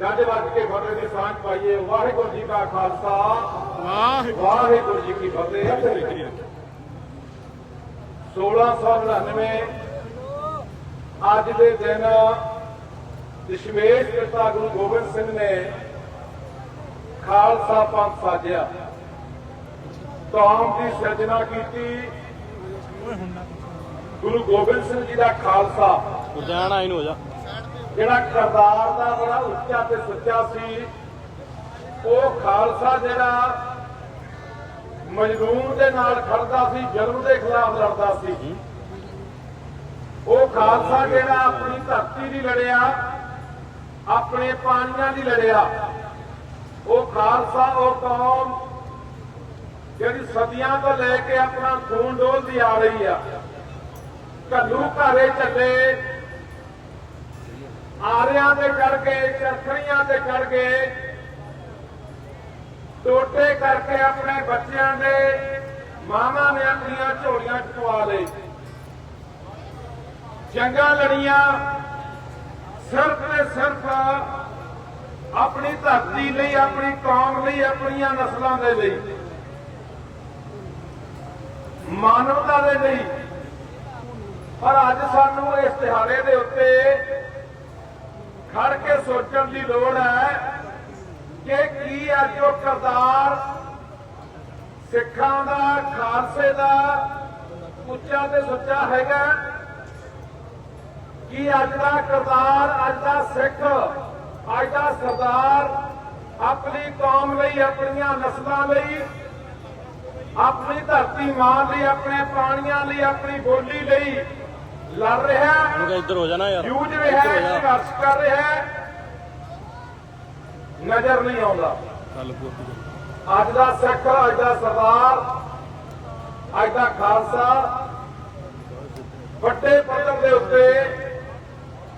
ਗੱਜ ਵੱਜ ਕੇ ਫਤਿਹ ਦੀ ਸਾਂਝ ਪਾਈਏ। ਵਾਹਿਗੁਰੂ ਜੀ ਕਾ ਖਾਲਸਾ। ਵਾਹ ਵਾਹਿਗੁਰੂ ਜੀ ਕੀ ਫਤਿਹ। 1699 ਅੱਜ ਦੇ ਦਿਨ ਦਸ਼ਮੇਸ਼ ਪਿਤਾ ਗੁਰੂ ਗੋਬਿੰਦ ਸਿੰਘ ਨੇ ਖਾਲਸਾ ਪੰਥ ਸਾਜਿਆ। ਕੌਮ ਦੀ ਸਿਰਜਣਾ ਕੀਤੀ। ਗੁਰੂ ਗੋਬਿੰਦ ਸਿੰਘ ਜੀ ਦਾ ਖਾਲਸਾ। ਗੁਰਜਾਨ ਆਈ ਨੂੰ ਹੋ ਜਾ। ਜਿਹੜਾ ਕਰਤਾਰ ਦਾ ਬੜਾ ਉੱਚਾ ਤੇ ਸੱਚਾ ਸੀ, ਉਹ ਖਾਲਸਾ ਜਿਹੜਾ ਮਜਲੂਮ ਦੇ ਨਾਲ ਖੜਦਾ ਸੀ ਜ਼ੁਲਮ ਦੇ ਖਿਲਾਫ ਲੜਦਾ ਸੀ। ਉਹ ਖਾਲਸਾ ਜਿਹੜਾ ਆਪਣੀ ਧਰਤੀ ਦੀ ਲੜਿਆ, ਆਪਣੇ ਪਾਣੀਆਂ ਦੀ ਲੜਿਆ, ਉਹ ਖਾਲਸਾ, ਉਹ ਕੌਮ ਜਿਹੜੀ ਸਦੀਆਂ ਤੋਂ ਲੈ ਕੇ ਆਪਣਾ ਖੂਨ ਡੋਲਦੀ ਆ ਰਹੀ ਆ। ਘੱਲੂ ਘਾਰੇ ਚੱਲੇ ਆਰਿਆਂ ਦੇ ਚੜ ਗਏ ਚਰਖੜੀਆਂ ਤੇ ਚੜ ਗਏ ਟੋਟੇ ਕਰਕੇ ਆਪਣੇ ਬੱਚਿਆਂ ਦੇ ਮਾਵਾਂ ਨੇ ਆਪਣੀਆਂ ਝੋਲੀਆਂ ਚ ਲਈ ਜੰਗਾਂ ਲੜੀਆਂ, ਸਿਰਫ ਤੇ ਸਿਰਫ ਆਪਣੀ ਧਰਤੀ ਲਈ, ਆਪਣੀ ਕੌਮ ਲਈ, ਆਪਣੀਆਂ ਨਸਲਾਂ ਦੇ ਲਈ, ਮਾਨਵਤਾ ਦੇ ਲਈ। ਪਰ ਅੱਜ ਸਾਨੂੰ ਇਸ ਦਿਹਾੜੇ ਦੇ ਉੱਤੇ ਖੜ ਕੇ ਸੋਚਣ ਦੀ ਲੋੜ ਹੈ ਕਿ ਕੀ ਅੱਜ ਉਹ ਕਰਤਾਰ ਸਿੱਖਾਂ ਦਾ, ਖਾਲਸੇ ਦਾ ਉੱਚਾ ਤੇ ਸੱਚਾ ਹੈਗਾ। ਕੀ ਅੱਜ ਦਾ ਕਰਤਾਰ, ਅੱਜ ਦਾ ਸਿੱਖ, ਅੱਜ ਦਾ ਸਰਦਾਰ ਆਪਣੀ ਕੌਮ ਲਈ, ਆਪਣੀਆਂ ਨਸਲਾਂ ਲਈ, ਆਪਣੀ ਧਰਤੀ ਮਾਂ ਲਈ, ਆਪਣੇ ਪਾਣੀਆਂ ਲਈ, ਆਪਣੀ ਬੋਲੀ ਲਈ ਲੜ ਰਿਹਾ ਹੈ। ਉਹਨੂੰ ਇੱਧਰ ਹੋ ਜਾਣਾ ਯਾਰ। ਜੂਝ ਰਿਹਾ ਹੈ ਸੰਘਰਸ਼ ਕਰ ਰਿਹਾ ਹੈ। ਨਜ਼ਰ ਨਹੀਂ ਆਉਂਦਾ। ਅੱਜ ਦਾ ਸਿੱਖ ਅੱਜ ਦਾ ਸਰਦਾਰ ਅੱਜ ਦਾ ਖਾਲਸਾ। ਵੱਡੇ ਪੱਧਰ ਦੇ ਉੱਤੇ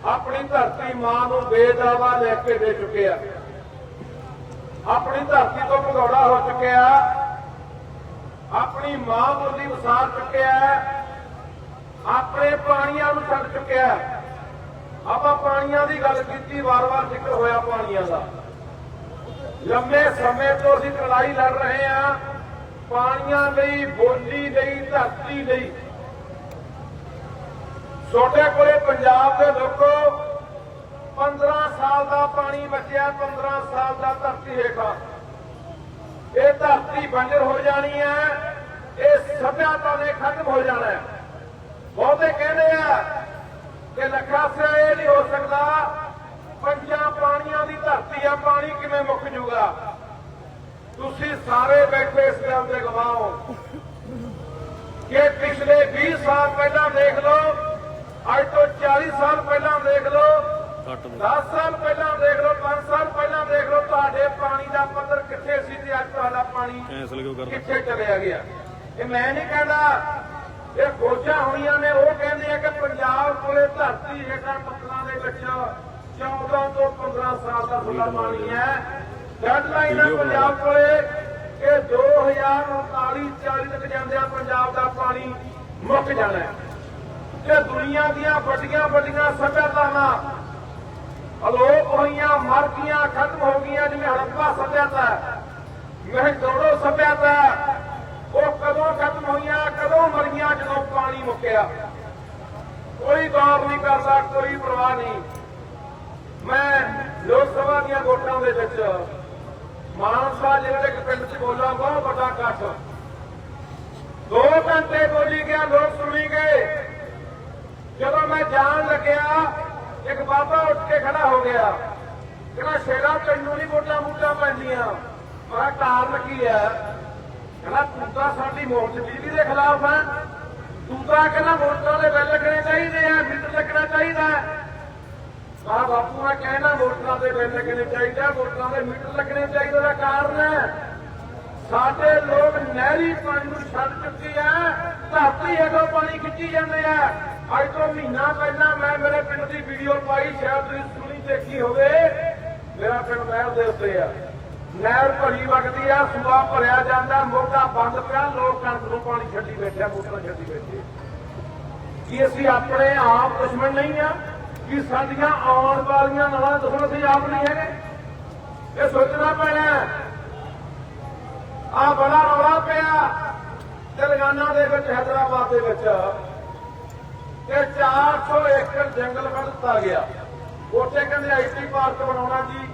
ਆਪਣੀ ਧਰਤੀ ਮਾਂ ਨੂੰ ਬੇਦਾਵਾ ਲੈ ਕੇ ਦੇ ਚੁੱਕਿਆ ਆਪਣੀ ਧਰਤੀ ਤੋਂ ਭਗੌੜਾ ਹੋ ਚੁੱਕਿਆ। ਆਪਣੀ ਮਾਂ ਬੋਲੀ ਵਸਾਰ ਚੁੱਕਿਆ ਆਪਣੇ ਪਾਣੀਆਂ ਨੂੰ ਛੱਡ ਚੁੱਕਿਆ ਆਪਾਂ ਪਾਣੀਆਂ ਦੀ ਗੱਲ ਕੀਤੀ, ਵਾਰ-ਵਾਰ ਜ਼ਿਕਰ ਹੋਇਆ ਪਾਣੀਆਂ ਦਾ। ਲੰਮੇ ਸਮੇਂ ਤੋਂ ਅਸੀਂ ਲੜਾਈ ਲੜ ਰਹੇ ਹਾਂ, ਪਾਣੀਆਂ ਲਈ, ਬੋਲੀ ਲਈ, ਧਰਤੀ ਲਈ। ਛੋਟੇ ਕੋਲੇ ਪੰਜਾਬ ਦੇ ਲੋਕੋ 15 ਸਾਲ ਦਾ ਪਾਣੀ ਬਚਿਆ 15 ਸਾਲ ਦਾ ਧਰਤੀ ਹੇਠਾਂ ਇਹ ਧਰਤੀ ਬੰਜਰ ਹੋ ਜਾਣੀ ਹੈ, ਇਹ ਸਭਿਆਤਾ ਨੇ ਖਤਮ ਹੋ ਜਾਣਾ ਹੈ। ਬਹੁਤੇ ਕਹਿੰਦੇ ਆ ਕਿ ਲੱਖਾ ਸਿਆ ਇਹ ਨਹੀਂ ਹੋ ਸਕਦਾ ਪੰਜਾਂ ਪਾਣੀਆਂ ਦੀ ਧਰਤੀ ਆ ਪਾਣੀ ਕਿਵੇਂ ਮੁੱਕ ਜੂਗਾ? ਤੁਸੀਂ ਸਾਰੇ ਬੈਠੇ ਇਸ ਗੱਲ ਦੇ ਗਵਾਹੋ ਕਿ ਪਿਛਲੇ 20 ਸਾਲ ਪਹਿਲਾਂ ਦੇਖ ਲਓ ਅੱਜ ਤੋਂ 40 ਸਾਲ ਪਹਿਲਾਂ ਦੇਖ ਲਓ ਕੱਟ ਦੇ 10 ਸਾਲ ਪਹਿਲਾਂ ਦੇਖ ਲਓ 5 ਸਾਲ ਪਹਿਲਾਂ ਦੇਖ ਲਓ ਤੁਹਾਡੇ ਪਾਣੀ ਦਾ ਪੱਧਰ ਕਿੱਥੇ ਸੀ ਤੇ ਅੱਜ ਤੁਹਾਡਾ ਪਾਣੀ ਕਿੱਥੇ ਚਲਿਆ ਗਿਆ? ਇਹ ਮੈਂ ਨਹੀਂ ਕਹਿੰਦਾ ਇਹ ਖੋਜਾਂ ਹੋਈਆਂ ਨੇ ਉਹ ਕਹਿੰਦੇ ਆ ਕਿ ਪੰਜਾਬ ਕੋਲੇ ਧਰਤੀ ਹੇਠਾਂ ਪੱਥਰਾਂ ਦੇ ਵਿੱਚ 14 ਤੋਂ 15 ਸਾਲ ਦਾ ਤੁਹਾਡਾ ਪਾਣੀ ਹੈ। ਡੈਡਲਾਈਨ ਹੈ ਪੰਜਾਬ ਕੋਲੇ ਕਿ 2039 40 ਤੱਕ ਜਾਂਦਿਆਂ ਪੰਜਾਬ ਦਾ ਪਾਣੀ ਮੁੱਕ ਜਾਣਾ ਹੈ। ਤੇ ਦੁਨੀਆ ਦੀਆਂ ਵੱਡੀਆਂ ਵੱਡੀਆਂ ਸਭਿਆਤਾਵਾਂ ਅਲੋਪ ਹੋਈਆਂ ਮਰ ਗਈਆਂ ਖਤਮ ਹੋ ਗਈਆਂ ਜਿਵੇਂ ਹੜੱਪਾ ਸਭਿਅਤਾ ਮਹਿਦੋੜੋ ਸਭਿਅਤਾ ਉਹ ਕਦੋਂ ਖਤਮ ਹੋਈਆਂ, ਕਦੋਂ ਮਰੀਆਂ, ਜਦੋਂ ਪਾਣੀ ਮੁੱਕਿਆ? ਕੋਈ ਗੌਰ ਨਹੀਂ ਕਰਦਾ ਕੋਈ ਪਰਵਾਹ ਨਹੀਂ। ਮੈਂ ਲੋਕ ਸਭਾ ਦੀਆਂ ਵੋਟਾਂ ਦੇ ਵਿੱਚ ਮਾਨਸਾ ਜ਼ਿਲ੍ਹੇ ਦੇ ਪਿੰਡ 'ਚ ਬੋਲਾ, ਬਹੁਤ ਵੱਡਾ ਇਕੱਠ। ਦੋ ਘੰਟੇ ਬੋਲੀ ਗਿਆ, ਲੋਕ ਸੁਣੀ ਗਏ। ਜਦੋਂ ਮੈਂ ਜਾਣ ਲੱਗਿਆ, ਇੱਕ ਬਾਬਾ ਉੱਠ ਕੇ ਖੜਾ ਹੋ ਗਿਆ। ਕਹਿੰਦਾ, ਸ਼ੇਰਾ ਤੈਨੂੰ ਨਹੀਂ ਵੋਟਾਂ ਵੋਟਾਂ ਪੈਂਦੀਆਂ। ਮੈਂ ਕਿਹਾ, ਕਾਰਨ ਕੀ ਹੈ? ਕਹਿੰਦਾ ਤੂੰ ਤਾਂ ਸਾਡੀ ਮੋਰਚ ਬਿਜਲੀ ਦੇ ਖਿਲਾਫ ਹੈ ਤੂੰ ਤਾਂ ਕਹਿੰਦਾ ਵੋਟਾਂ ਦੇ ਬਿੱਲ ਲੱਗਣੇ ਚਾਹੀਦੇ ਆ ਮੀਟਰ ਲੱਗਣਾ ਚਾਹੀਦਾ। ਹੈ ਬਾਪੂ ਮੈਂ ਕਹਿਣਾ ਵੋਟਾਂ ਦੇ ਬਿੱਲ ਲੱਗਣੇ ਚਾਹੀਦੇ ਵੋਟਾਂ ਦੇ ਮੀਟਰ ਲੱਗਣੇ ਚਾਹੀਦੇ ਦਾ ਕਾਰਨ ਹੈ, ਸਾਡੇ ਲੋਕ ਨਹਿਰੀ ਪਾਣੀ ਨੂੰ ਛੱਡ ਚੁੱਕੇ ਆ, ਧਰਤੀ ਹੇਠੋਂ ਪਾਣੀ ਖਿੱਚੀ ਜਾਂਦੇ ਆ। ਅੱਜ ਤੋਂ ਮਹੀਨਾ ਪਹਿਲਾਂ ਮੈਂ ਮੇਰੇ ਪਿੰਡ ਦੀ ਵੀਡੀਓ ਪਾਈ, ਸ਼ਾਇਦ ਤੁਸੀਂ ਸੁਣੀ ਦੇਖੀ ਹੋਵੇ। ਮੇਰਾ ਪਿੰਡ ਨਹਿਰ ਦੇ ਉੱਤੇ ਆ। ਨਹਿਰ ਭਰੀ ਵਗਦੀ ਆ, ਸੂਆ ਭਰਿਆ ਜਾਂਦਾ, ਮੋਢਾ ਬੰਦ ਪਿਆ, ਲੋਕ ਕਣਕ ਨੂੰ ਪਾਣੀ ਛੱਡੀ ਬੈਠਿਆ ਮੋਟਰਾਂ ਛੱਡੀ ਬੈਠੇ ਕੀ ਅਸੀਂ ਆਪਣੇ ਆਪ ਦੁਸ਼ਮਣ ਨਹੀਂ ਆ? ਕਿ ਸਾਡੀਆਂ ਆਉਣ ਵਾਲੀਆਂ ਨਵਾਂ ਦੁਸ਼ਮਣ ਅਸੀਂ ਆਪ ਨਹੀਂ ਹੈਗੇ? ਇਹ ਸੋਚਣਾ ਪੈਣਾ ਆ ਬੜਾ ਰੌਲਾ ਪਿਆ ਤੇਲੰਗਾਨਾ ਦੇ ਵਿੱਚ, ਹੈਦਰਾਬਾਦ ਦੇ ਵਿੱਚ। ਕਿ 400 ਏਕੜ ਜੰਗਲ ਕੱਢ ਦਿੱਤਾ ਗਿਆ। ਉੱਥੇ ਕਹਿੰਦੇ ਆਈਟੀ ਪਾਰਕ ਬਣਾਉਣਾ ਜੀ।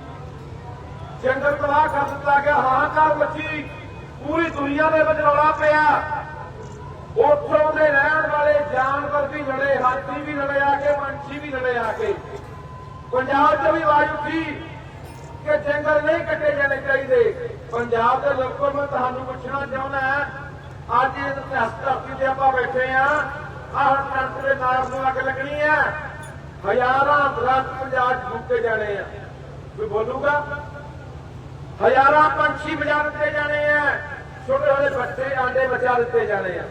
ਜੰਗਲ ਤਬਾਹ ਕਰ ਦਿੱਤਾ ਗਿਆ, ਹਾਹਾਕਾਰ ਮੱਚੀ, ਪੂਰੀ ਦੁਨੀਆ ਦੇ ਵਿੱਚ ਰੌਲਾ ਪਿਆ। ਉੱਥੋਂ ਦੇ ਰਹਿਣ ਵਾਲੇ ਜਾਨਵਰ ਵੀ ਲੜੇ, ਹਾਥੀ ਵੀ ਲੜੇ ਆ ਕੇ, ਪੰਛੀ ਵੀ ਲੜੇ ਆ ਕੇ। ਪੰਜਾਬ 'ਚ ਵੀ ਆਵਾਜ਼ ਉੱਠੀ ਕਿ ਜੰਗਲ ਨਹੀਂ ਕੱਟੇ ਜਾਣੇ ਚਾਹੀਦੇ। ਪੰਜਾਬ ਦੇ ਲੋਕੋ ਮੈਂ ਤੁਹਾਨੂੰ ਪੁੱਛਣਾ ਚਾਹੁੰਦਾ ਅੱਜ ਇਸ ਇਤਿਹਾਸ ਧਰਤੀ ਤੇ ਆਪਾਂ ਬੈਠੇ ਆ ਆਹ ਹੁਣ ਦੇ ਨਾਲ ਨੂੰ ਅੱਗ ਲੱਗਣੀ ਹੈ। ਹਜ਼ਾਰਾਂ ਦਰਖਤ ਪੰਜਾਬ 'ਚ ਫੂਕੇ ਜਾਣੇ ਆ। ਕੋਈ ਬੋਲੂਗਾ? ਹਜ਼ਾਰਾਂ ਪੰਛੀ ਬਜਾ ਦਿੱਤੇ ਜਾਣੇ ਆ। ਛੋਟੇ ਛੋਟੇ ਬੱਚੇ, ਆਂਡੇ ਬਚਾ ਦਿੱਤੇ ਜਾਣੇ ਆ।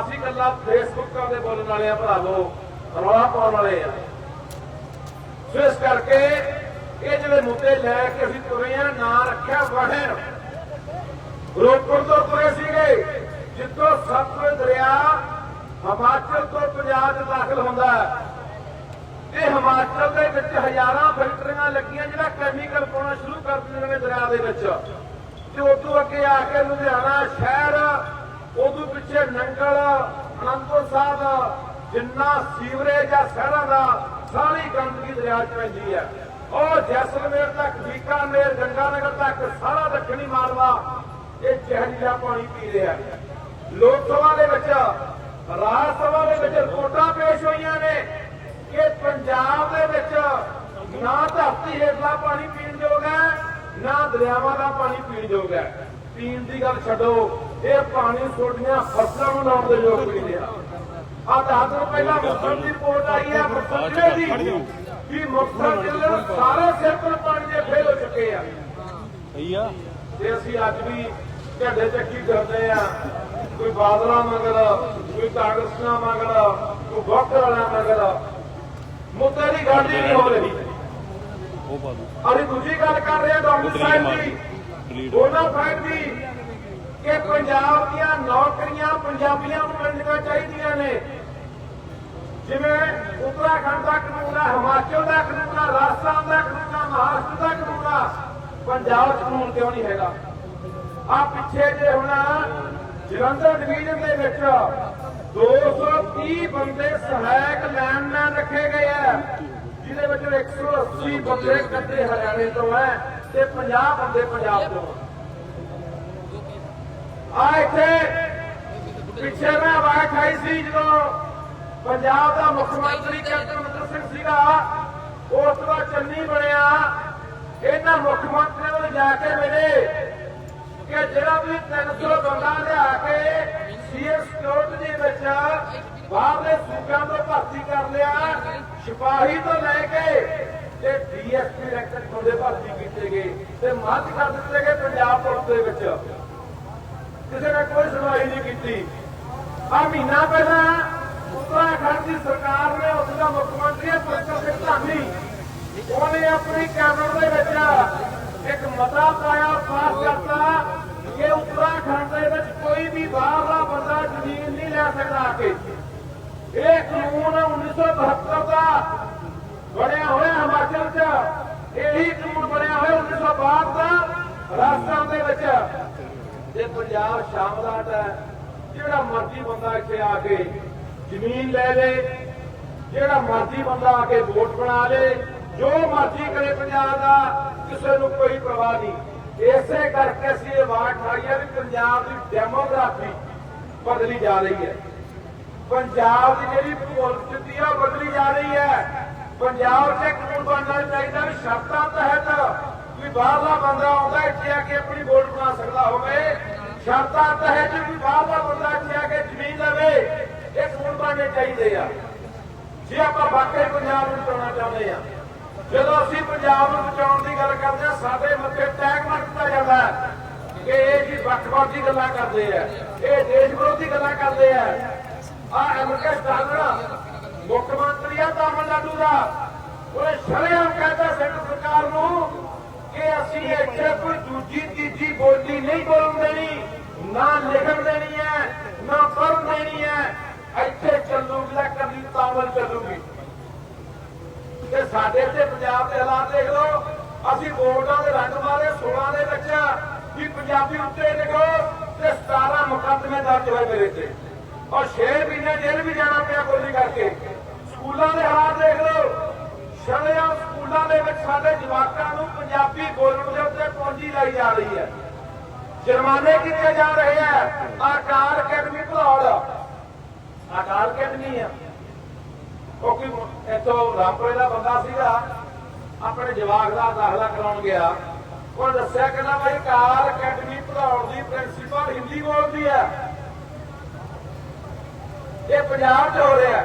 ਅਸੀਂ ਗੱਲਾਂ ਫੇਸਬੁੱਕਾਂ ਦੇ ਬੋਲਣ ਵਾਲੇ ਆ ਭਰਾਵੋ ਰੌਲਾ ਪਾਉਣ ਵਾਲੇ ਆ। ਸੋ ਇਸ ਕਰਕੇ ਇਹ ਜਿਹੜੇ ਮੁੱਦੇ ਲੈ ਕੇ ਅਸੀਂ ਤੁਰੇ ਆ, ਨਾ ਰੱਖਿਆ ਵਹਿਣ ਰੋਪੜ ਤੋਂ ਤੁਰੇ ਸੀਗੇ, ਜਿੱਥੋਂ ਸਤਲੁਜ ਦਰਿਆ ਹਿਮਾਚਲ ਤੋਂ ਪੰਜਾਬ 'ਚ ਦਾਖਲ ਹੁੰਦਾ। ਹੈ ਇਹ ਹਿਮਾਚਲ ਦੇ ਵਿੱਚ ਹਜ਼ਾਰਾਂ ਫੈਕਟਰੀਆਂ ਲੱਗੀਆਂ ਜਿਹੜਾ ਕੈਮੀਕਲ ਪਾਉਣਾ ਸ਼ੁਰੂ ਕਰ ਦਿੰਦੇ ਨੇ ਦਰਿਆ ਦੇ ਵਿੱਚ। ਤੇ ਉਦੋਂ ਅੱਗੇ ਆ ਕੇ ਲੁਧਿਆਣਾ ਸ਼ਹਿਰ, ਉਦੋਂ ਪਿੱਛੇ ਨੰਗਲ, ਅਨੰਦਪੁਰ ਸਾਹਿਬ, ਜਿੰਨਾ ਸੀਵਰੇਜ ਆ ਸ਼ਹਿਰਾਂ ਦਾ, ਸਾਰੀ ਗੰਦਗੀ ਦਰਿਆ 'ਚ ਪੈਂਦੀ ਹੈ ਉਹ ਜੈਸਲਮੇਰ ਤੱਕ, ਬੀਕਾਨੇਰ, ਗੰਗਾਨਗਰ ਤੱਕ, ਸਾਰਾ ਦੱਖਣੀ ਮਾਲਵਾ ਇਹ ਜ਼ਹਿਰੀਲਾ ਪਾਣੀ ਪੀ ਰਿਹਾ ਲੋਕ ਸਭਾ ਦੇ ਵਿੱਚ, ਰਾਜ ਸਭਾ ਦੇ ਵਿੱਚ ਰਿਪੋਰਟਾਂ ਪੇਸ਼ ਹੋਈਆਂ ਨੇ। ਕਿ ਪੰਜਾਬ ਦੇ ਵਿੱਚ ਨਾ ਧਰਤੀ ਹੇਠਲਾ ਪਾਣੀ ਪੀਣ ਯੋਗ ਹੈ ਨਾ ਦਰਿਆਵਾਂ ਦਾ ਪਾਣੀ ਪੀਣ ਯੋਗ ਹੈ। ਪੀਣ ਦੀ ਗੱਲ ਛੱਡੋ ਇਹ ਪਾਣੀ ਛੋਟੀਆਂ ਫਸਲਾਂ ਨੂੰ ਲਾਉਣ ਦੇ ਯੋਗ ਵੀ ਨਹੀਂ ਆ ਦਸ ਦਿਨ ਪਹਿਲਾਂ ਮੁਕਤਸਰ ਦੀ ਰਿਪੋਰਟ ਆਈ ਹੈ ਜ਼ਿਲ੍ਹੇ ਦੀ ਕਿ ਮੁਕਤਸਰ ਜ਼ਿਲ੍ਹੇ ਸਾਰੇ ਸਿਰਕਲ ਪਾਣੀ ਦੇ ਫੇਲ ਹੋ ਚੁੱਕੇ ਆ। ਸਹੀ ਆ ਤੇ ਅਸੀਂ ਅੱਜ ਵੀ ਝੰਡੇ ਚੱਕੀ ਕਰਦੇ ਆ। ਕੋਈ ਬਾਦਲਾਂ ਮਗਰ ਕੋਈ ਕਾਂਗਰਸੀਆਂ ਮਗਰ ਕੋਈ ਵੋਟ ਵਾਲਿਆਂ ਮਗਰ ਮੁੱਦੇ ਦੀ ਗੱਲ ਹੀ ਨਹੀਂ ਹੋ ਰਹੀ। ਉਹ ਪਾ ਦੂ। ਅਸੀਂ ਦੂਜੀ ਗੱਲ ਕਰ ਰਹੇ ਡਾਕਟਰ ਸਾਹਿਬ ਡਿਲੀਟ ਉਹਨਾਂ ਫਾਈਟ ਦੀ ਕਿ ਪੰਜਾਬ ਦੀਆਂ ਨੌਕਰੀਆਂ ਪੰਜਾਬੀਆਂ ਨੂੰ ਮਿਲਣੀਆਂ ਚਾਹੀਦੀਆਂ ਨੇ। ਜਿਵੇਂ ਉੱਤਰਾਖੰਡ ਦਾ ਕਾਨੂੰਨ ਹੈ ਹਿਮਾਚਲ ਦਾ ਕਾਨੂੰਨ ਹੈ ਰਾਜਸਥਾਨ ਦਾ ਕਾਨੂੰਨ ਹੈ ਮਹਾਰਾਸ਼ਟਰ ਦਾ ਕਾਨੂੰਨ ਹੈ ਪੰਜਾਬ 'ਚ ਕਾਨੂੰਨ ਕਿਉਂ ਨਹੀਂ ਹੈਗਾ? ਆ ਪਿੱਛੇ ਜੇ ਹੁਣ ਜਲੰਧਰ ਡਿਵੀਜ਼ਨ ਦੇ ਵਿੱਚ 230 ਬੰਦੇ ਸਹਾਇਕ ਲੈਂਡਮੈਨ ਰੱਖੇ ਗਏ ਆ। ਜਿਹਦੇ ਵਿੱਚ 180 ਬੰਦੇ ਕੱਢੇ ਹਰਿਆਣੇ ਤੋਂ ਹੈ ਤੇ 50 ਬੰਦੇ ਪੰਜਾਬ ਤੋਂ ਆ। ਇੱਥੇ ਪਿੱਛੇ ਮੈਂ ਆਵਾਜ਼ ਖਾਈ ਸੀ ਜਦੋਂ ਪੰਜਾਬ ਦਾ ਮੁੱਖ ਮੰਤਰੀ ਕੈਪਟਨ ਅਮਰਿੰਦਰ ਸਿੰਘ ਸੀਗਾ, ਉਸ ਤੋਂ ਬਾਅਦ ਚੰਨੀ ਬਣਿਆ। ਇਹਨਾਂ ਮੁੱਖ ਮੰਤਰੀਆਂ ਨੂੰ ਜਾ ਕੇ ਮਿਲੇ ਕਿ ਜਿਹੜਾ ਵੀ 300 ਬੰਦਾ ਲਿਆ ਕੇ ਸੀਐਸ ਸਿਕਿਉਰਿਟੀ ਦੇ ਵਿੱਚ ਬਾਹਰਲੇ ਸੂਬਿਆਂ ਤੋਂ ਭਰਤੀ ਕਰ ਲਿਆ। ਸਿਪਾਹੀ ਤੋਂ ਲੈ ਕੇ ਤੇ ਡੀਐਸਪੀ ਰੈਂਕ ਬੰਦੇ ਭਰਤੀ ਕੀਤੇ ਗਏ ਤੇ ਮੱਧ ਕਰ ਦਿੱਤੇ ਗਏ ਪੰਜਾਬ ਪੁਲਿਸ ਦੇ ਵਿੱਚ। ਕਿਸੇ ਨੇ ਕੋਈ ਸੁਣਵਾਈ ਨਹੀਂ ਕੀਤੀ। ਆ ਮਹੀਨਾ ਪਹਿਲਾਂ ਉੱਤਰਾਖੰਡ ਦੀ ਸਰਕਾਰ ਨੇ ਉਸ ਦਾ ਮੁੱਖ ਮੰਤਰੀ ਹੈ ਸਿੰਘ ਧਾਮੀ ਉਹਨੇ ਆਪਣੀ ਕੈਬਨਿਟ ਦੇ ਵਿੱਚ ਇੱਕ ਮਤਾ ਪਾਇਆ ਪਾਸ ਕਰਤਾ ਕਿ ਉੱਤਰਾਖੰਡ ਦੇ ਵਿੱਚ ਕੋਈ ਵੀ ਬਾਹਰਲਾ ਬੰਦਾ ਜ਼ਮੀਨ ਨਹੀਂ ਲੈ ਸਕਦਾ ਆ ਕੇ ਇਹ ਕਾਨੂੰਨ 1972 ਦਾ ਬਣਿਆ ਹੋਇਆ ਹਿਮਾਚਲ 'ਚ। ਇਹੀ ਕਾਨੂੰਨ ਬਣਿਆ ਹੋਇਆ 1962 ਦਾ ਰਾਜਸਥਾਨ ਦੇ ਵਿੱਚ। ਤੇ ਪੰਜਾਬ ਸ਼ਾਮ ਹੈ, ਜਿਹੜਾ ਮਰਜ਼ੀ ਬੰਦਾ ਇੱਥੇ ਆ ਕੇ ਜ਼ਮੀਨ ਲੈ ਲੇ, ਜਿਹੜਾ ਮਰਜ਼ੀ ਬੰਦਾ ਆ ਕੇ ਵੋਟ ਬਣਾ ਲੇ, ਜੋ ਮਰਜ਼ੀ ਕਰੇ ਪੰਜਾਬ ਦਾ, ਕਿਸੇ ਨੂੰ ਕੋਈ ਪਰਵਾਹ ਨਹੀਂ। ਇਸੇ ਕਰਕੇ ਅਸੀਂ ਇਹ ਆਵਾਜ਼ ਉਠਾਈ ਹੈ ਵੀ ਪੰਜਾਬ ਦੀ ਡੈਮੋਗ੍ਰਾਫੀ ਬਦਲੀ ਜਾ ਰਹੀ ਹੈ। ਪੰਜਾਬ ਦੀ ਜਿਹੜੀ ਭੂਗੋਲ ਆ ਬਦਲੀ ਜਾ ਰਹੀ ਹੈ। ਪੰਜਾਬ 'ਚ ਕਾਨੂੰਨ ਬਣਨਾ ਚਾਹੀਦਾ ਵੀ ਸ਼ਰਤਾਂ ਤਹਿਤ ਵੀ ਬਾਹਰਲਾ ਬੰਦਾ ਆਉਂਦਾ ਇੱਥੇ ਆ ਕੇ ਆਪਣੀ ਵੋਟ ਬਣਾ ਸਕਦਾ ਹੋਵੇ। ਸ਼ਰਤਾਂ ਤਹਿਤ ਵੀ ਬਾਹਰਲਾ ਬੰਦਾ ਇੱਥੇ ਆ ਕੇ ਜ਼ਮੀਨ ਲਵੇ। ਇਹ ਕਾਨੂੰਨ ਬਣਨੇ ਚਾਹੀਦੇ ਆ। ਜੇ ਆਪਾਂ ਵਾਕਈ ਪੰਜਾਬ ਨੂੰ ਚਲਾਉਣਾ ਚਾਹੁੰਦੇ ਆ ਜਦੋਂ ਅਸੀਂ ਪੰਜਾਬ ਨੂੰ ਬਚਾਉਣ ਦੀ ਗੱਲ ਕਰਦੇ ਆ ਸਾਡੇ ਮੱਥੇ ਟੈਗ ਮਾਰ ਦਿੱਤਾ ਜਾਂਦਾ ਹੈ ਕਿ ਇਹ ਜੀ ਵੱਖਵਾਦੀ ਗੱਲਾਂ ਕਰਦੇ ਆ, ਇਹ ਦੇਸ਼ ਵਿਰੋਧੀ ਗੱਲਾਂ ਕਰਦੇ ਆ। ਆ ਅਮਰੀਕਾ ਸਟਾਲਰ ਮੁੱਖ ਮੰਤਰੀ ਆ ਤਾਮਿਲਨਾਡੂ ਦਾ। ਉਹਨੇ ਸ਼ਰੇਆਮ ਕਹਿੰਦਾ ਸੈਂਟਰ ਸਰਕਾਰ ਨੂੰ ਕਿ ਅਸੀਂ ਇੱਥੇ ਕੋਈ ਦੂਜੀ, ਤੀਜੀ ਬੋਲੀ ਨਹੀਂ ਬੋਲਣ ਦੇਣੀ, ਨਾ ਲਿਖਣ ਦੇਣੀ ਹੈ, ਨਾ ਪੜ੍ਹਨ ਦੇਣੀ ਹੈ। ਇੱਥੇ ਚੱਲੂਗੀ ਕੱਲੀ ਤਾਮਿਲ ਚੱਲੂਗੀ। ਤੇ ਸਾਡੇ ਤੇ ਪੰਜਾਬ ਦੇ ਹਾਲਾਤ ਦੇਖ ਲਓ। ਅਸੀਂ ਬੋਰਡਾਂ ਦੇ ਰੰਗ ਮਾਰੇ 16 ਦੇ ਵਿੱਚ ਵੀ ਪੰਜਾਬੀ ਉੱਤੇ ਲਿਖੋ ਤੇ 17 ਮੁਕੱਦਮੇ ਦਰਜ ਹੋਏ ਮੇਰੇ ਤੇ। ਔਰ 6 ਮਹੀਨੇ ਜੇਲ੍ਹ ਵੀ ਜਾਣਾ ਪਿਆ ਗੋਲੀ ਕਰਕੇ। ਸਕੂਲਾਂ ਦੇ ਹਾਲਾਤ ਦੇਖ ਲਓ। ਸ਼ਰਿਆਂ ਸਕੂਲਾਂ ਦੇ ਵਿੱਚ ਸਾਡੇ ਜਵਾਕਾਂ ਨੂੰ ਪੰਜਾਬੀ ਬੋਲਣ ਦੇ ਉੱਤੇ ਪੌਂਜੀ ਲਾਈ ਜਾ ਰਹੀ ਹੈ। ਜੁਰਮਾਨੇ ਕੀਤੇ ਜਾ ਰਹੇ ਆ ਆਕਾਰ ਅਕੈਡਮੀ ਭਲੌੜ ਆਕਾਰ ਅਕੈਡਮੀ ਆ। ਕਿਉਂਕਿ ਇੱਥੋਂ ਰਾਮਪੁਰੇ ਦਾ ਬੰਦਾ ਸੀਗਾ, ਆਪਣੇ ਜਵਾਕ ਦਾ ਦਾਖਲਾ ਕਰਾਉਣ ਗਿਆ। ਉਹ ਦੱਸਿਆ ਕਹਿੰਦਾ, ਭਾਈ, ਕਾਰ ਅਕੈਡਮੀ ਭਲੌੜ ਦੀ ਪ੍ਰਿੰਸੀਪਲ ਹਿੰਦੀ ਬੋਲਦੀ ਹੈ। ਇਹ ਪੰਜਾਬ 'ਚ ਹੋ ਰਿਹਾ।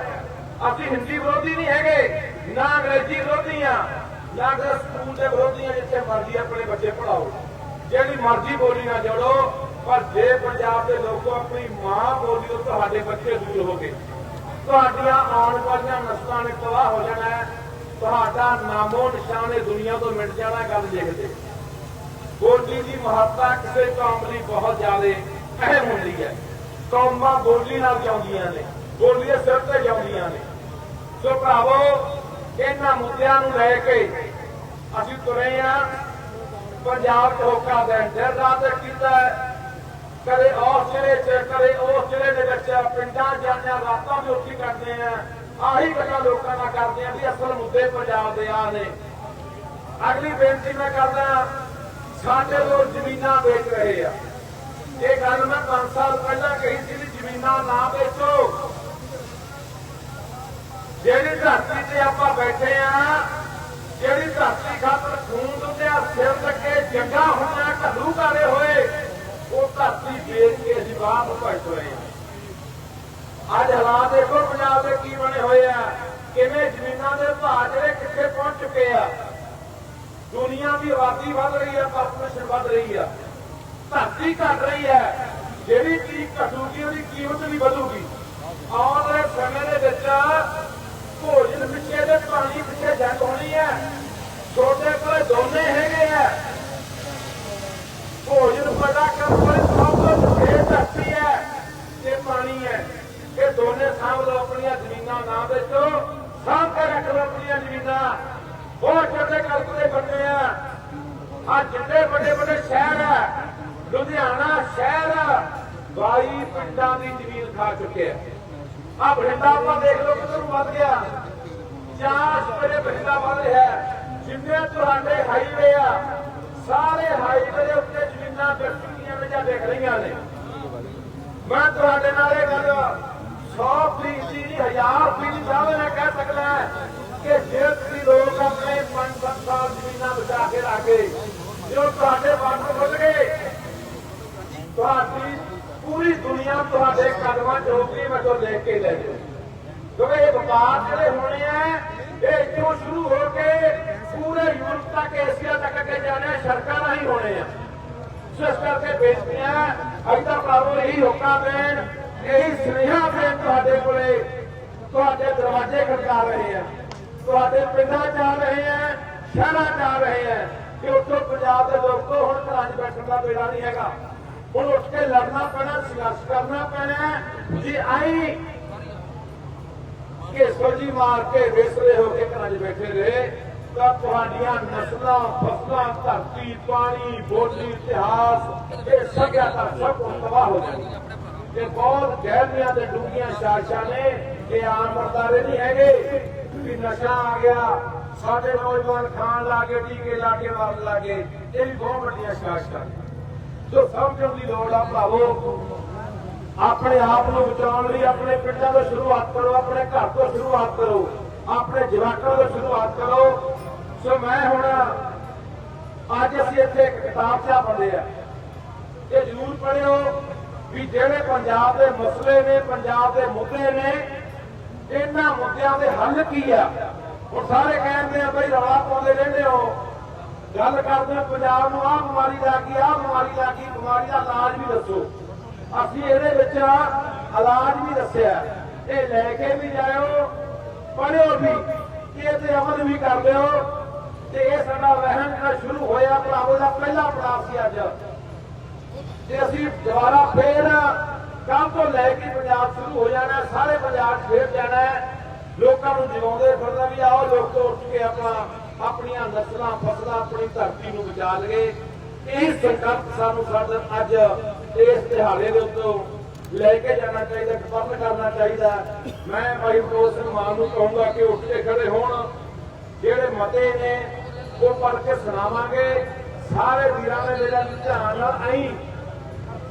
ਅਸੀਂ ਹਿੰਦੀ ਵਿਰੋਧੀ ਨਹੀਂ ਹੈਗੇ, ਨਾ ਅੰਗਰੇਜ਼ੀ ਵਿਰੋਧੀ ਆ ਨਾ ਕਿਸੇ ਸਕੂਲ ਦੇ ਵਿਰੋਧੀ ਆ ਜਿੱਥੇ ਮਰਜ਼ੀ ਆਪਣੇ ਬੱਚੇ ਪੜਾਓ ਜਿਹੜੀ ਮਰਜ਼ੀ ਬੋਲੀ ਨਾ ਜੋੜੋ, ਪਰ ਜੇ ਪੰਜਾਬ ਦੇ ਲੋਕੋ ਆਪਣੀ ਮਾਂ ਬੋਲੀ ਤੋਂ ਤੁਹਾਡੇ ਬੱਚੇ ਦੂਰ ਹੋ ਗਏ। ਤੁਹਾਡੀਆਂ ਆਉਣ ਵਾਲੀਆਂ ਨਸਲਾਂ ਨੇ ਤਬਾਹ ਹੋ ਜਾਣਾ ਤੁਹਾਡਾ ਨਾਮੋ ਨਿਸ਼ਾਨ ਇਹ ਦੁਨੀਆ ਤੋਂ ਮਿਟ ਜਾਣਾ ਗੱਲ ਲਿਖਦੇ ਬੋਲੀ ਦੀ ਮਹੱਤਤਾ ਕਿਸੇ ਕੌਮ ਲਈ ਬਹੁਤ ਜ਼ਿਆਦਾ ਅਹਿਮ ਹੁੰਦੀ ਹੈ। ਕੌਮਾਂ ਬੋਲੀ ਨਾਲ ਜਿਉਂਦੀਆਂ ਨੇ, ਬੋਲੀ ਦੇ ਸਿਰ ਤੇ ਜਿਉਂਦੀਆਂ ਨੇ। ਸੋ ਭਰਾਵੋ, ਇਹਨਾਂ ਮੁੱਦਿਆਂ ਨੂੰ ਲੈ ਕੇ ਅਸੀਂ ਤੁਰੇ ਆ ਪੰਜਾਬ ਚ ਹੋਕਾ ਦੇਣ ਦਿਨ ਰਾਤ ਕੀਤਾ ਕਦੇ ਉਸ ਜ਼ਿਲ੍ਹੇ ਚ ਕਦੇ ਉਸ ਜ਼ਿਲ੍ਹੇ ਦੇ ਵਿੱਚ ਪਿੰਡਾਂ ਜਾਂਦੇ ਹਾਂ, ਰਾਤਾਂ ਵੀ ਉੱਠੀ ਕਰਦੇ ਆ। ਆਹੀ ਗੱਲਾਂ ਲੋਕਾਂ ਨਾਲ ਕਰਦੇ ਆ ਵੀ ਅਸਲ ਮੁੱਦੇ ਪੰਜਾਬ ਦੇ ਆ ਨੇ। ਅਗਲੀ ਬੇਨਤੀ ਮੈਂ ਕਰਦਾ ਸਾਡੇ ਲੋਕ ਜ਼ਮੀਨਾਂ ਵੇਚ ਰਹੇ ਆ। ਇਹ ਗੱਲ ਮੈਂ 5 ਸਾਲ ਪਹਿਲਾਂ ਕਹੀ ਸੀ ਵੀ ਜ਼ਮੀਨਾਂ ਨਾ ਵੇਚੋ। ਜਿਹੜੀ ਧਰਤੀ ਤੇ ਆਪਾਂ ਬੈਠੇ ਆ ਜਿਹੜੀ ਧਰਤੀ ਖਾਤਰ ਖੂਨ ਦੁੱਧਿਆ ਸਿਰ ਲੱਗੇ ਜੰਗਾ ਹੋਣਾ ਘੱਲੂ ਕਾਲੇ ਹੋਏ ਧਰਤੀ ਵੇਚ ਕੇ ਅਸੀਂ ਬਾਹਰ ਨੂੰ ਭੱਜ ਰਹੇ ਆ ਅੱਜ ਹਾਲਾਤ ਦੇਖੋ, ਪੰਜਾਬ ਦੇ ਕੀ ਬਣੇ ਹੋਏ ਆ। ਕਿਵੇਂ ਜ਼ਮੀਨਾਂ ਦੇ ਭਾਅ ਜਿਹੜੇ ਕਿੱਥੇ ਪਹੁੰਚ ਚੁੱਕੇ ਆ। ਦੁਨੀਆ ਦੀ ਆਬਾਦੀ ਵੱਧ ਰਹੀ ਹੈ ਪਾਪੂਲੇਸ਼ਨ ਵੱਧ ਰਹੀ ਆ। ਧਰਤੀ ਘਟ ਰਹੀ ਹੈ। ਜਿਹੜੀ ਚੀਜ਼ ਘਟੂਗੀ, ਉਹਦੀ ਕੀਮਤ ਵੀ ਵਧੂਗੀ। ਆਉਣ ਵਾਲੇ ਸਮੇਂ ਦੇ ਵਿੱਚ ਭੋਜਨ ਪਿੱਛੇ ਤੇ ਪਾਣੀ ਪਿੱਛੇ ਜੰਗ ਹੋਣੀ ਹੈ। ਛੋਟੇ ਕੋਲ ਦੋਨੇ ਹੈਗੇ ਆ ਭੋਜਨ ਪੈਦਾ ਕਰਨ ਵਾਲੀ ਸਭ ਤੋਂ ਇਹ ਧਰਤੀ ਹੈ ਤੇ ਪਾਣੀ ਹੈ ਇਹ ਦੋਨੇ ਸਾਂਭ ਲਓ ਆਪਣੀਆਂ ਜ਼ਮੀਨਾਂ ਨਾ ਵੇਚੋ ਸਾਂਭ ਕੇ ਰੱਖ ਲਓ ਆਪਣੀਆਂ ਜ਼ਮੀਨਾਂ, ਬਹੁਤ ਛੋਟੇ ਕਲਕਲੇ ਬੰਦੇ ਆ। ਆ ਜਿੱਡੇ ਵੱਡੇ ਵੱਡੇ ਸ਼ਹਿਰ ਆ, ਲੁਧਿਆਣਾ ਸ਼ਹਿਰ 22 ਪਿੰਡਾਂ ਦੀ ਜ਼ਮੀਨ ਖਾ ਚੁੱਕਿਆ ਆ। ਬਠਿੰਡਾ ਆਪਾਂ ਦੇਖ ਲਓ ਕਿੱਧਰ ਵੱਧ ਗਿਆ। ਚਾਰ ਸਵੇਰੇ ਬਠਿੰਡਾ ਵੱਧ ਰਿਹਾ ਜਿੰਨੇ ਤੁਹਾਡੇ ਹਾਈਵੇ ਆ, ਸਾਰੇ ਹਾਈਵੇ ਦੇ ਉੱਤੇ ਜ਼ਮੀਨਾਂ ਵਿਕ ਚੁੱਕੀਆਂ ਨੇ ਜਾਂ ਰਹੀਆਂ ਨੇ। ਮੈਂ ਤੁਹਾਡੇ ਨਾਲ ਇਹ ਗੱਲ 100 ਫੀਸਦੀ ਨਹੀਂ 1000 ਫੀਸਦੀ ਸਾਹਿਬ ਨੇ ਕਹਿ ਸਕਦਾ ਕਿ ਜੇ ਤੁਸੀਂ ਲੋਕ ਆਪਣੇ 5-7 ਸਾਲ ਜ਼ਮੀਨਾਂ ਬਚਾ ਕੇ ਰੱਖੇ ਜੋ ਤੁਹਾਡੇ ਬਾਰਡਰ ਖੁੱਲ ਗਏ ਤੁਹਾਡੀ ਪੂਰੀ ਦੁਨੀਆ ਤੁਹਾਡੇ ਕਦਮਾਂ 'ਚ ਹੋਊਗੀ ਮੈਂ ਤੋਂ ਲੈ ਕੇ ਲੈ ਜਾਓ ਕਿਉਂਕਿ ਇਹ ਵਪਾਰ ਜਿਹੜੇ ਹੋਣੇ ਆ ਇਹ ਇੱਥੋਂ ਸ਼ੁਰੂ ਹੋ ਕੇ ਪੂਰੇ ਯੂਰਪ ਤੱਕ ਏਸ਼ੀਆ ਤੱਕ ਅੱਗੇ ਜਾਣੇ ਆ, ਸੜਕਾਂ ਰਾਹੀਂ ਹੋਣੇ ਆ। ਸੋ ਇਸ ਕਰਕੇ ਬੇਨਤੀ ਹੈ ਅੱਜ ਤਾਂ ਭਰਾਵੋ ਇਹੀ ਹੁਕਮ ਦੇਣ ਇਹੀ ਸੁਨੇਹਾ ਦੇਣ ਤੁਹਾਡੇ ਕੋਲੇ, ਤੁਹਾਡੇ ਦਰਵਾਜ਼ੇ ਖੜਕਾ ਰਹੇ ਆ ਤੁਹਾਡੇ ਪਿੰਡਾਂ ਜਾ ਰਹੇ ਆ ਸ਼ਹਿਰਾਂ ਜਾ ਰਹੇ ਆ ਕਿ ਉੱਥੋਂ ਪੰਜਾਬ ਦੇ ਲੋਕੋ ਹੁਣ ਘਰਾਂ 'ਚ ਬੈਠਣ ਦਾ ਵੇਲਾ ਨਹੀਂ ਹੈਗਾ। ਹੁਣ ਉੱਠ ਕੇ ਲੜਨਾ ਪੈਣਾ, ਸੰਘਰਸ਼ ਕਰਨਾ ਪੈਣਾ ਜੀ ਆਈ ਕਿ ਸੋਜੀ ਮਾਰ ਕੇ ਵਿਸਰੇ ਹੋ ਕੇ ਘਰਾਂ 'ਚ ਬੈਠੇ ਰਹੇ, ਤਾਂ ਤੁਹਾਡੀਆਂ ਨਸਲਾਂ, ਫਸਲਾਂ, ਧਰਤੀ, ਪਾਣੀ, ਬੋਲੀ, ਇਤਿਹਾਸ, ਇਹ ਸਭਿਆਤਾ ਸਭ ਤਬਾਹ ਹੋ ਜਾਣੀ ਇਹ ਬਹੁਤ ਗਹਿਰੀਆਂ ਤੇ ਡੂੰਘੀਆਂ ਸਾਜ਼ਿਸ਼ਾਂ ਨੇ, ਇਹ ਆਮ ਵਰਤਾਰੇ ਨਹੀਂ ਹੈਗੇ ਕਿ ਨਸ਼ਾ ਆ ਗਿਆ, ਸਾਡੇ ਨੌਜਵਾਨ ਖਾਣ ਲੱਗੇ ਟੀਕੇ ਲਾ ਕੇ, ਮਾਰਨ ਲੱਗੇ ਇਹ ਵੀ ਬਹੁਤ ਵੱਡੀਆਂ ਸਾਜ਼ਿਸ਼ਾਂ ਨੇ। ਸੋ ਸਮਝਣ ਦੀ ਲੋੜ ਆ ਭਰਾਵੋ, ਆਪਣੇ ਆਪ ਨੂੰ ਬਚਾਉਣ ਲਈ ਆਪਣੇ ਪਿੰਡਾਂ ਤੋਂ ਸ਼ੁਰੂਆਤ ਕਰੋ, ਆਪਣੇ ਘਰ ਤੋਂ ਸ਼ੁਰੂਆਤ ਕਰੋ, ਆਪਣੇ ਜਵਾਕਾਂ ਤੋਂ ਸ਼ੁਰੂਆਤ ਕਰੋ। ਸੋ ਮੈਂ ਹੁਣ, ਅੱਜ ਅਸੀਂ ਇੱਥੇ ਇੱਕ ਕਿਤਾਬ ਚਾਹ ਪੜ੍ਹਦੇ ਆ। ਇਹ ਜ਼ਰੂਰ ਪੜਿਓ ਵੀ ਜਿਹੜੇ ਪੰਜਾਬ ਦੇ ਮਸਲੇ ਨੇ, ਪੰਜਾਬ ਦੇ ਮੁੱਦੇ ਨੇ, ਇਹਨਾਂ ਮੁੱਦਿਆਂ ਦੇ ਹੱਲ ਕੀ ਆ? ਹੁਣ ਸਾਰੇ ਕਹਿੰਦੇ ਆ, ਬਈ ਰੌਲਾ ਪਾਉਂਦੇ ਰਹਿੰਦੇ ਹੋ। ਗੱਲ ਕਰਦੇ ਆ, ਪੰਜਾਬ ਨੂੰ ਆਹ ਬਿਮਾਰੀ ਲੱਗ ਗਈ, ਆਹ ਬਿਮਾਰੀ ਲੱਗ ਗਈ, ਬਿਮਾਰੀ ਦਾ ਇਲਾਜ ਵੀ ਦੱਸੋ। ਅਸੀਂ ਇਹਦੇ ਵਿੱਚ ਇਲਾਜ ਵੀ ਦੱਸਿਆ। ਇਹ ਲੈ ਕੇ ਵੀ ਜਾਇਓ ਪੜਿਓ ਵੀ, ਇਹ ਤੇ ਅਮਲ ਵੀ ਕਰ ਲਿਓ। ਤੇ ਇਹ ਸਾਡਾ ਵਹਿਮ ਜਿਹੜਾ ਸ਼ੁਰੂ ਹੋਇਆ, ਭਰਾਵੋ ਦਾ ਪਹਿਲਾ ਪੜਾਅ ਸੀ ਅੱਜ। ਤੇ ਅਸੀਂ ਦੁਬਾਰਾ ਫੇਰ ਕੱਲ ਤੋਂ ਲੈ ਕੇ ਪੰਜਾਬ ਸ਼ੁਰੂ ਹੋ ਜਾਣਾ, ਸਾਰੇ ਪੰਜਾਬ ਫੇਰ ਜਾਣਾ ਲੋਕਾਂ ਨੂੰ ਜਗਾਉਂਦੇ ਫਿਰਦਾ ਵੀ ਆਓ, ਲੋਕ ਤੋਂ ਉੱਠ ਕੇ ਆਪਣਾ ਆਪਣੀਆਂ ਨਸਲਾਂ, ਫਸਲਾਂ ਆਪਣੀ ਧਰਤੀ ਨੂੰ ਬਚਾ ਲਈਏ। ਇਹ ਸੰਕਲਪ ਸਾਨੂੰ ਸਾਡਾ ਅੱਜ ਇਸ ਦਿਹਾੜੇ ਦੇ ਉੱਤੇ ਲੈ ਕੇ ਜਾਣਾ ਚਾਹੀਦਾ ਸਪਰਨ ਕਰਨਾ ਚਾਹੀਦਾ ਮੈਂ ਭਾਈ ਫਿਰੋਜ਼ ਸਿੰਘ ਮਾਨ ਨੂੰ ਕਹੂੰਗਾ ਕਿ ਉੱਠ ਕੇ ਖੜੇ ਹੋਣ। ਜਿਹੜੇ ਮਤੇ ਨੇ, ਉਹ ਪੜ੍ਹ ਕੇ ਸੁਣਾਵਾਂਗੇ। ਸਾਰੇ ਵੀਰਾਂ ਨੇ ਮੇਰਾ ਧਿਆਨ ਨਾਲ ਆਈ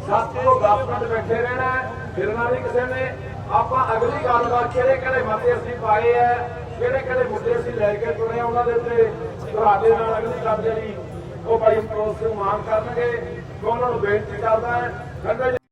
ਸੱਤ ਤੋਂ 10 ਮਿੰਟ ਬੈਠੇ ਰਹਿਣਾ ਹੈ। ਫਿਰਨਾ ਨਹੀਂ ਕਿਸੇ ਨੇ। ਆਪਾਂ ਅਗਲੀ ਗੱਲਬਾਤ ਕਿਹੜੇ ਕਿਹੜੇ ਮਤੇ ਅਸੀਂ ਪਾਏ ਆ ਕਿਹੜੇ ਕਿਹੜੇ ਮੁੱਦੇ ਅਸੀਂ ਲੈ ਕੇ ਤੁਰੇ ਉਹਨਾਂ ਦੇ ਉੱਤੇ। ਤੁਹਾਡੇ ਨਾਲ ਅਗਲੀ ਗੱਲ ਜਿਹੜੀ ਉਹ ਭਾਈ ਫਿਰੋਜ਼ ਸਿੰਘ ਮਾਨ ਕਰਨਗੇ। ਉਹਨਾਂ ਨੂੰ ਬੇਨਤੀ ਕਰਦਾ ਹਾਂ।